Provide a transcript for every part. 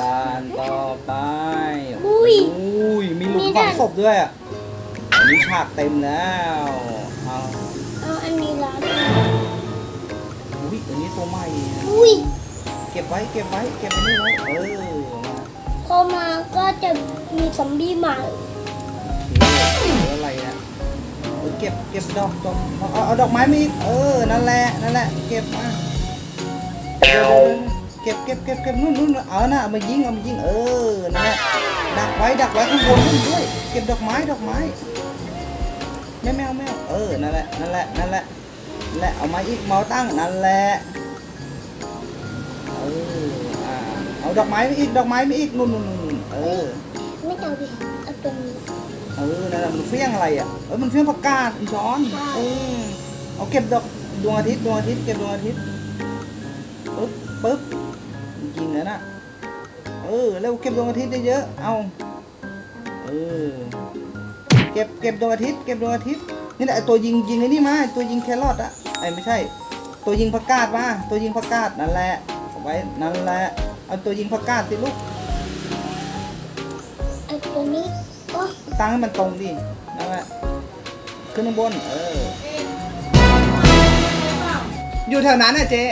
ด่านต่อไปอุ้ยอุ้ยมีหลุมมีฝัด่างน ศพด้วยอะอันนี้ฉากเต็มแล้วเอาเอาอันนี้ร้านอุ้ยอันนี้ตัวใหม่อะอุ้ยเก็บไว้เก็บไว้เก็บไว้นี่ไว้เออมาพอมาก็จะมีซอมบี้มาโอเคเหลืออะไรอะเออเก็บเก็บดอกดอกเอาเอาเอาดอกไม้มาอีกเออนั่นแหละนั่นแหละเก็บมาเดี๋ยวเดี๋ยวเก็บเก็บเก็บเก็บนู่นนู่นเอาน่ะเอามายิงเอามายิงเออนั่นแหละดักไว้ดักไว้ข้างบนนู่นด้วย เก็บดอกไม้ดอกไม้แม่แมวแมวเออนั่นแหละนั่นแหละนั่นแหละนั่นแหละเอามาอีกเมาตั้งนั่นแหละเอออ่าเอาดอกไม้ไปอีกดอกไม้ไปอีกนู่นนู่นนู่นเออไม่เอาดิเอาตัวนี้เออนั่นน่ะมันเฟี้ยงอะไรอะเออมันเฟี้ยงประกาศอีช้อนใช่เออเอาเก็บดอกดวงอาทิตย์ดวงอาทิตย์เก็บดวงอาทิตย์ปึ๊บปึ๊บจ ริงๆนะน่ะเออแล้วเก็บดวงอาทิตย์ได้เยอะเอาเออเก็บเก็บดวงอาทิตย์เก็บดวงอาทิตย์นี่แหละไอ้ตัวยิงยิงไอ้นี่มาไอ้ตัวยิงแครอทอะไอ้ไม่ใช่ ตัวยิงผักกาดมาตัวยิงผักกาดนั่นแหละเอาไว้นั่นแหละเอาตัวยิงผักกาดสิลูกเอาตัวนี้โอ้ตั้งให้มันตรงดินั่นแหละขึ้นข้างบนเอออยู่แถวนั้นน่ะเจ๊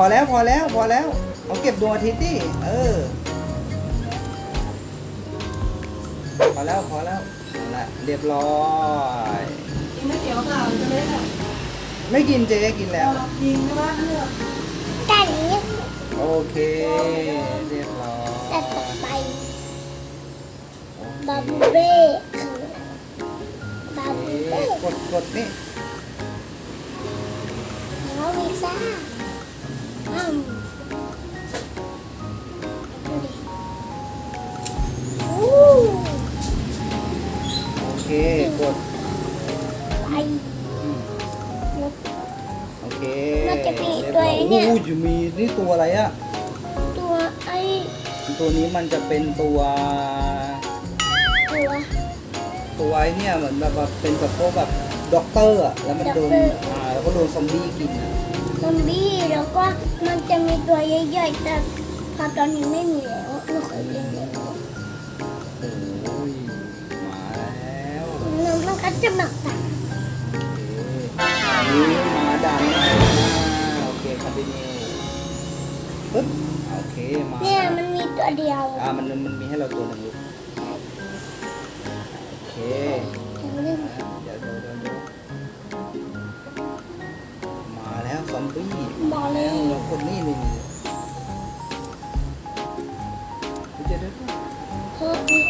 พอแล้วพอแล้วพอแล้วเอาเก็บดวงอาทิตย์ดิเออ พอแล้วพอแล้วนั่นแหละเรียบร้อย กินไม่เตี๋ยวเปล่าจะเล็กอะไม่กินเจ๊กินแล้ว ยิงใช่ไหมเลือกแต่นี้โอเค เรียบร้อยแต่ต่อไปโอเคบาบูเบ้คือบาบูเบ้กดกดนี่แล้ววีซ่าอืมดูดิอู้ โอเค กด ไปอืมนกโอเคน่าจะมีตัวไอ้เนี่ย โอ้ยมีนี่ตัวอะไรอะ ตัวไอ้ตัวนี้มันจะเป็นตัว ตัวตัวไอ้เนี่ยเหมือนแบบว่าเป็นแบบพวกแบบด็อกเตอร์อะแล้วมันโดนด็อกเตอร์อ่า แล้วก็โดนซอมบี้กินอะ ซอมบี้แล้วก็มันจะมีตัวใหญ่ๆแต่พอตอนนี้ไม่มีแล้วไม่เคยเล่นแล้วโอ้ยมาแล้วแล้วมันก็จะหมักตาโอเคนี่มาดันมาโอเคคอนติเนียปึ๊บโอเคมาเนี่ยมันมีตัวเดียวอ่ามันมันมีให้เราตัวหนึ่งลูกโอเคยังเล่นเดี๋ยวเดี๋ยวเดี๋ยว บี้มาแล้แล้ววเราคนนี่นี่นี่เดี๋ยวเดี๋ยวเดี๋ยวเพราะนี่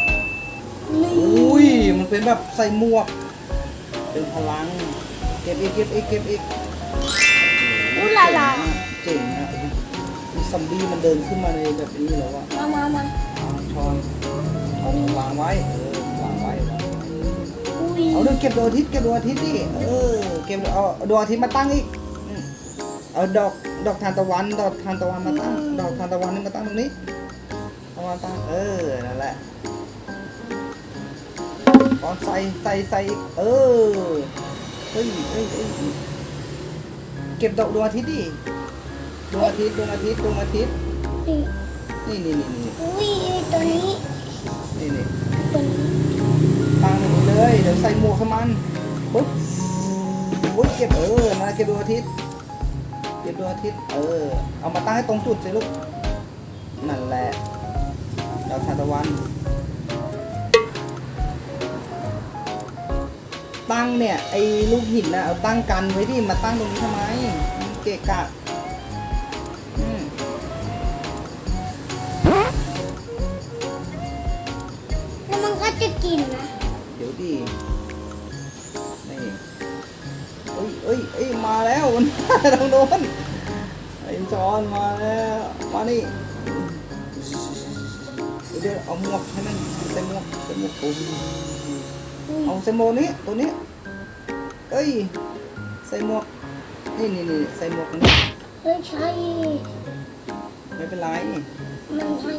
อุ้ย มันเป็นแบบใส่หมวกเป็นพลัง เก็บอีกเก็บอีกเก็บอีกอุลาลาเจ๋งอะมีซอมบี้มันเดินขึ้นมาในแบบนี้แล้วอะมามามาเอาช้อนเอานี้วางไว้เออวางไว้วางไว้ อุ้ยเอาดูเก็บดวงอาทิตย์เก็บดวงอาทิตย์ดิเออเก็บเอาดวงอาทิตย์มาตั้งอีกอืม เอาดอกดอกทานตะวัน ดอกทานตะวันมาตั้ง ดอกทานตะวันนี่มาตั้งตรงนี้เอามาตั้งเออนั่นแหละตอนใส่ใส่ใส่อีกเออเฮ้ยเฮ้ยเฮ้ยเก็บดอกดวงอาทิตย์ดิดวงอาทิตย์ดวงอาทิตย์ดวงอาทิตย์นี่นี่นี่นี่นี่อุ้ยตัวนี้นี่นี่ตัวนี้ตั้งตรงนี้เลยเดี๋ยวใส่หมวกให้มันปุ๊บปุ๊บเก็บเออนะเก็บดวงอาทิตย์ เก็บดวงอาทิตย์เออ เอามาตั้งให้ตรงจุดสิลูก นั่นแหละดาวทานตะวัน ตั้งเนี่ย ไอ้ลูกหินนะเอาตั้งกันไว้ดิมาตั้งตรงนี้ทำไมมันเกะกะอืมแล้วมันก็จะกินนะ เดี๋ยวดินี่เอ้ยเอ้ยเอ้ยมาแล้วมันมาทางโน้นไอ้จอนมาแล้วมานี่เดี๋ยวเดี๋ยวเอาหมวกให้มันใส่หมวกใส่หมวกโอ้ยอุ้ยเอาใส่หมวกนี้ตัวนี้เอ้ยใส่หมวกนี่นี่นี่ใส่หมวกตรงนี้เฮ้ยใช่ไม่เป็นไรมันใช่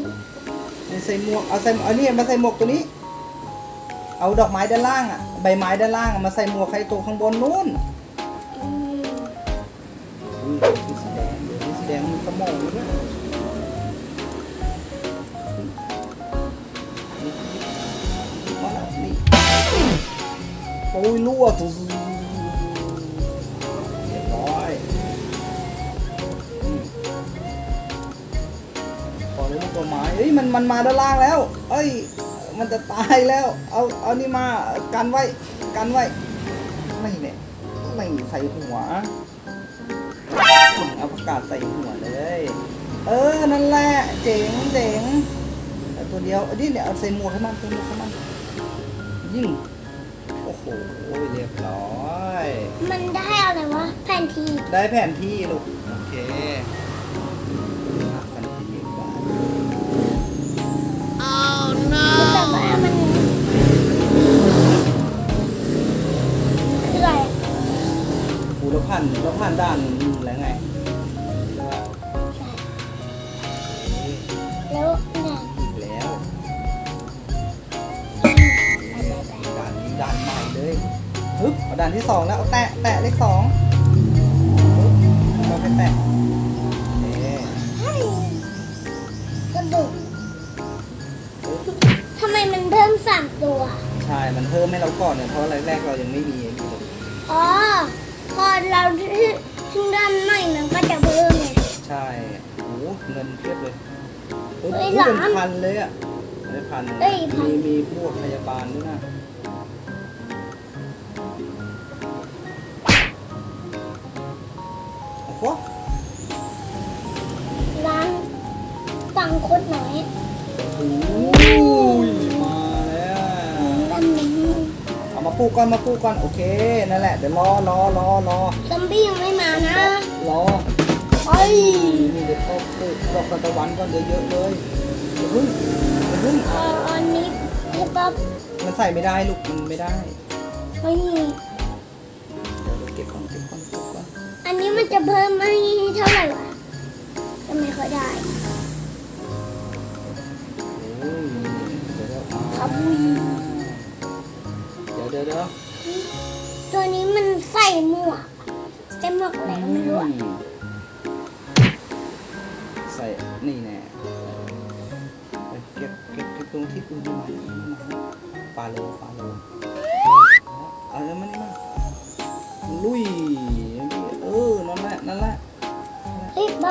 นี่ใส่หมวกเอาใส่เอานี่มาใส่หมวกตัวนี้ เอาดอกไม้ด้านล่างอะใบไม้ด้านล่างอะมาใส่หมวกใครตัวข้างบนนู้น ดี๋ยวสีแดงเดี๋ยวสีแดแดงมีสมองด้วยนี่มาแล้วนี่โอ้ยรั่วตุ๊เรียบร้อยอืมพอแล้วตัวไม้เฮ้ยมันมันมาด้านล่างแล้ว เอ้ย มันจะตายแล้ว เอาเอานี่มากันไว้ กันไว้ ไม่เนี่ยไม่ใส่หัวอาประ กาศใส่หัวเลย เออ นั่นแหละ เจ๋งเจ๋งเอาตัวเดียวเอาดิเนี่ยเอาใส่หมวกให้มันใส่หมวกให้มันยิ่ง โอ้โห เรียบร้อย มันได้อะไรวะ แผนที่ ได้แผนที่ลูก โอเคอะคันที่หนึ่งบาทแต่ว่ามันคืออะไรกูแล้วผ่านแล้วผ่านด่านแล้วไง ฮึบเอาด่านที่สองแล้วเอาแตะแตะเลขสองฮึบเราไปแตะเอ๊ะเฮ้ยกระดูกทำไมมันเพิ่มสามตัว ใช่ มันเพิ่มให้เราก่อนเนี่ยเพราะแรกๆเรายังไม่มีไอ้นี่เลยอ๋อ พอเราถึงด้านในมันก็จะเพิ่มไงใช่โอ้โหเงินเพียบเลยฮึบเฮ้ยโอ้โหเป็นหลานพันเลยอะไม่พันเลยเอ้ยพันมีมีพวกพยาบาลด้วยนะ ตังค์โคตรน้อยโอ้ยมาแล้วด้านนี้เอามาปูก่อนมาปูก่อนโอเคนั่นแหละเดี๋ยวรอรอรอรอซอมบี้ยังไม่มานะรอเอ้ยนี่เดี๋ยวเขาปลูกดอกานตะวันก่อนเยอะเลยเดี๋ยวพึ่งเดี๋ยวพึ่งเอาอันนี้ให้ป๊อปมันใส่ไม่ได้ลูกมันไม่ได้เฮ้ยเดี๋ยวเราเก็บก่อนเก็บก่อนเก็บก่อนอันนี้มันจะเพิ่มไม่เท่าไหร่ หมวกใส่หมวกอะไรก็ไม่รู้อะอืมใส่นี่แน่ไปเก็บเก็บเก็บตรงที่อื่นมาฟาโลฟาโลเอาแล้วมันนี่มาลุยเออนั่นแหละนั่นแหละเฮ้ยป๊อ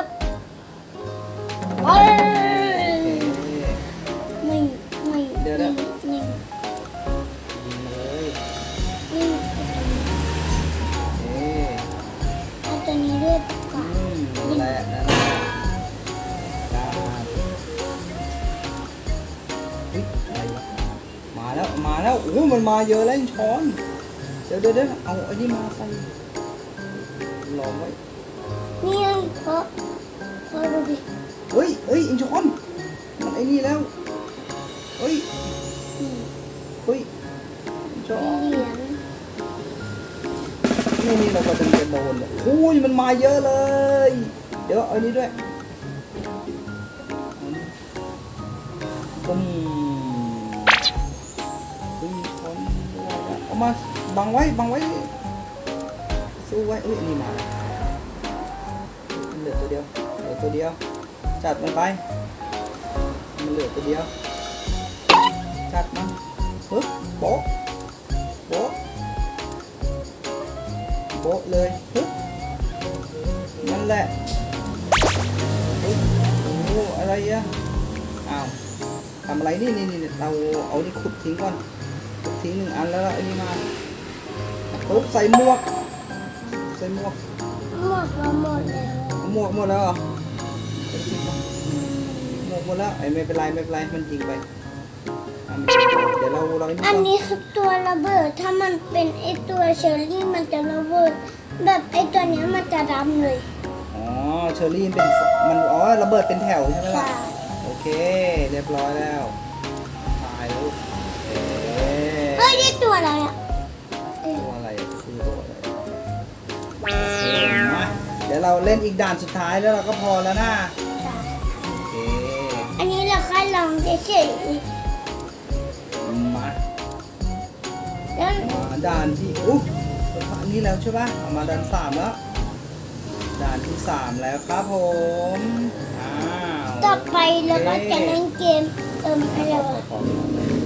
แล้วมาแล้วโอ้ยมันมาเยอะแล้วอินช้อน เดี๋ยวเดี๋ยวเดี๋ยวเอาไอ้นี่มาใส่รอไว้นี่ไงเพราะเพราะดูดิเฮ้ยเฮ้ยอินช้อนมันไอ้นี่แล้วเฮ้ยอืมเฮ้ยอินช้อนเหรียญนี่นี่เราก็จะจะโดนเลยโอ้ยมันมาเยอะเลย เดี๋ยวเอาอันนี้ด้วย มาบังไว้บังไว้สู้ไว้เอ้ยนี่มาเหลือตัวเดียวเหลือตัวเดียว จัดมันไปมันเหลือตัวเดียว จัดมันปึ๊บโป๊ะโป๊ะโบ๊ะเลยปึ๊บนั่นแหละปึ๊บโอ้อะไรอะอ้าวทำอะไรนี่นี่นี่เราเอานี่ขุดทิ้งก่อน ทิ้งหนึ่งอันแล้วเอาอันนี้มาปึ๊บใส่หมวก ใส่หมวก หมวกเราหมดแล้วเอาหมวกหมดแล้วเหรอเอาทิ้งก่อนหมวกหมดแล้วไอ้ไม่เป็นไรไม่เป็นไรมันยิงไปอะไม่เป็นไรเดี๋ยวเราเราไอ้นี่อันก่อนนี้คือตัวระเบิดถ้ามันเป็นไอตัวเชอร์รี่มันจะระเบิด แบบไอตัวเนี้ยมันจะดำเลยอ๋อเชอรี่เป็นมันอ๋อระเบิดเป็นแถวใช่ไหมใช่ล่ะโอเค เรียบร้อยแล้วตายแล้วเอ๊ะเฮ้ยนี่ ตัวอะไรอะเอ๊ะตัวอะไรอะคือตัวอะไรมาเดี๋ยวเราเล่นอีกด่านสุดท้ายแล้วเราก็พอแล้วนะใช่โอเคอันนี้เราแค่ลองเฉยมาๆแล้วมาด่านที่อุ๊ยอันนี้แล้วใช่ปะเอามาด่านสามแล้วด่านที่สามแล้วครับผมอ้าวต่อไปเราก็จะเล่นเกมเอิมอะไรวะพอๆต่อไปเราจะเล่น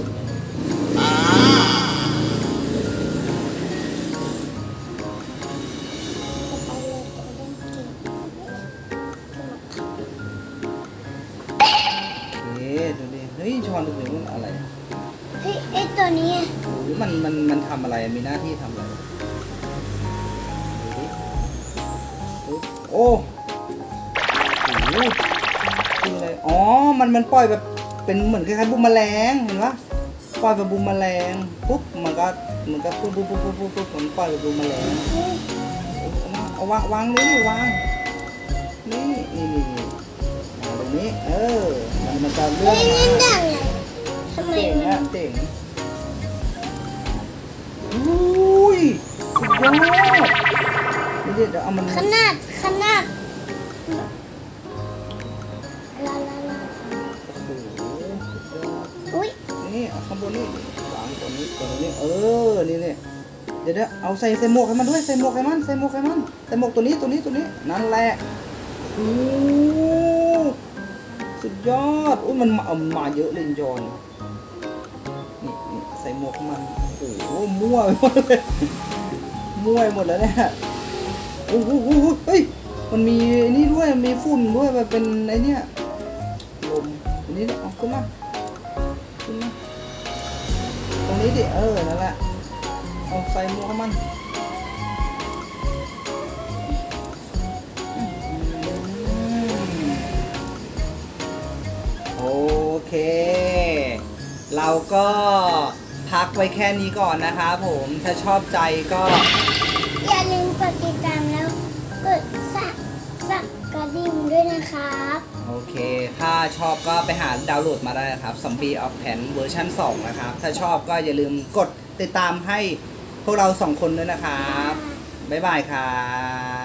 ดูดิเฮ้ยชอนดูดิมันอะไรอะเฮ้ยไอตัวนี้อะหรือมันมันมันทำอะไรมีหน้าที่ทำอะไรดูดิปึ๊บโอ้โหคืออะไรอ๋อมันมันปล่อยแบบเป็นเหมือนคล้ายๆบุมแมลงเห็นปะปล่อยแบบบุมแมลงปุ๊บมันก็มันก็ปุ๊บปุ๊บปุ๊บปุ๊บปุ๊บปุ๊บมันปล่อยแบบบุมแมลงเฮ้ยเอาวางวางนี่วางนี่นี่นี่ นี่วางตรงนี้ เออ มันมันจะเลื่เฮ้อนยมาเล่นได้ไงทำไมเจ๋งมัอะนเจ๋งอุ้ยสุดยอดนี่เดี๋ยวเอามันขนาดขนาดลาลาลาโอ้โหสุดยอด อุ้ยนี่เอาข้างบนนี่วางตัวนี้ตัวนี้เออนี่นี่เดี๋ยวเดี๋ยวเอาใส่ใส่หมวกให้มันด้วยใส่หมวกให้มันใส่หมวกให้มันใส่หมวกตัวนี้ตัวนี้ตัวนี้นั่นแหละโอ้ สุดยอดอุ้ยมันมาเอามันมาเยอะเลยจอนนี่นี่ใส่หมวกมันโอ้โหมั่วหมดเลยมั่วหมดแล้วเนี่ยโอ้โหโอ้โหเฮ้ยมันมีนี่ด้วยมีฝุ่นด้วยแบบเป็นไอ้เนี่ยลมอันนี้เอาขึ้นมาขึ้นมาตรงนี้ดิเออนั่นแหละเอาใส่หมวกมัน เค เราก็พักไว้แค่นี้ก่อนนะครับผมถ้าชอบใจก็ อย่าลืมกดติดตามแล้วกดสักสักกระดิ่งด้วยนะครับโอเค ถ้าชอบก็ไปหาดาวน์โหลดมาได้นะครับ Zombie of Pan เวอร์ชัน2นะครับ ถ้าชอบก็อย่าลืมกดติดตามให้พวกเราสองคนด้วยนะครับ บ๊ายบายครับ